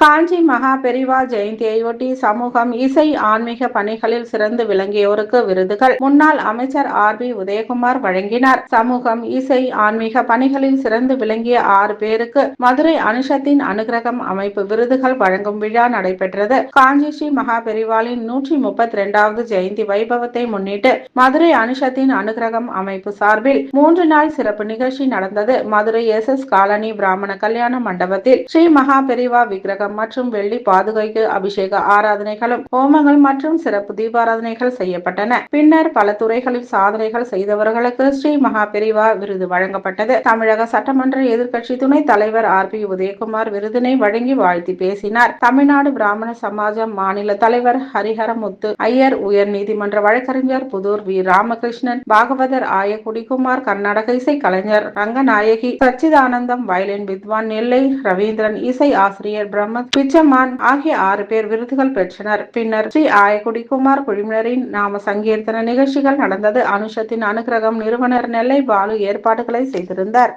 காஞ்சி மகா பெரிவா ஜெயந்தியையொட்டி சமூகம் இசை ஆன்மீக பணிகளில் சிறந்து விளங்கியோருக்கு விருதுகள். முன்னாள் அமைச்சர் ஆர் பி உதயகுமார் வழங்கினார். சமூகம் இசை ஆன்மீக பணிகளில் சிறந்து விளங்கிய ஆறு பேருக்கு மதுரை அனுஷத்தின் அனுகிரகம் அமைப்பு விருதுகள் வழங்கும் விழா நடைபெற்றது. காஞ்சி ஸ்ரீ மகா பெரிவாளின் நூற்றி முப்பத்தி இரண்டாவது ஜெயந்தி வைபவத்தை முன்னிட்டு மதுரை அனுஷத்தின் அனுகிரகம் அமைப்பு சார்பில் மூன்று நாள் சிறப்பு நிகழ்ச்சி நடந்தது. மதுரை எஸ் எஸ் காலனி பிராமண கல்யாண மண்டபத்தில் ஸ்ரீ மகா பெரிவா விக்கிரகம் மற்றும் வெள்ளி பாதுகைக்கு அபிஷேக ஆராதனைகளும் ஹோமங்கள் மற்றும் சிறப்பு தீபாராதனைகள் செய்யப்பட்டன. பின்னர் பல துறைகளில் சாதனைகள் செய்தவர்களுக்கு ஸ்ரீ மகாபெரிவா விருது வழங்கப்பட்டது. தமிழக சட்டமன்ற எதிர்க்கட்சி துணைத் தலைவர் ஆர் பி உதயகுமார் விருதினை வழங்கி வாழ்த்தி பேசினார். தமிழ்நாடு பிராமண சமாஜம் மாநில தலைவர் ஹரிஹரமுத்து ஐயர் உயர் நீதிமன்ற வழக்கறிஞர் புதூர் வி. ராமகிருஷ்ணன் பாகவதர் ஆயகுடிகுமார் கர்நாடக இசை கலைஞர் ரங்கநாயகி சச்சிதானந்தம் வயலின் வித்வான் நெல்லை ரவீந்திரன் இசை ஆசிரியர் பிரம்ம பிச்சமான் ஆகிய ஆறு பேர் விருதுகள் பெற்றனர். பின்னர் ஸ்ரீ ஆயக்குடி குமார் குழுவினரின் நாம சங்கீர்த்தன நிகழ்ச்சிகள் நடந்தது. அனுஷத்தின் அனுகிரகம் நிறுவனர் நெல்லை பாலு ஏற்பாடுகளை செய்திருந்தார்.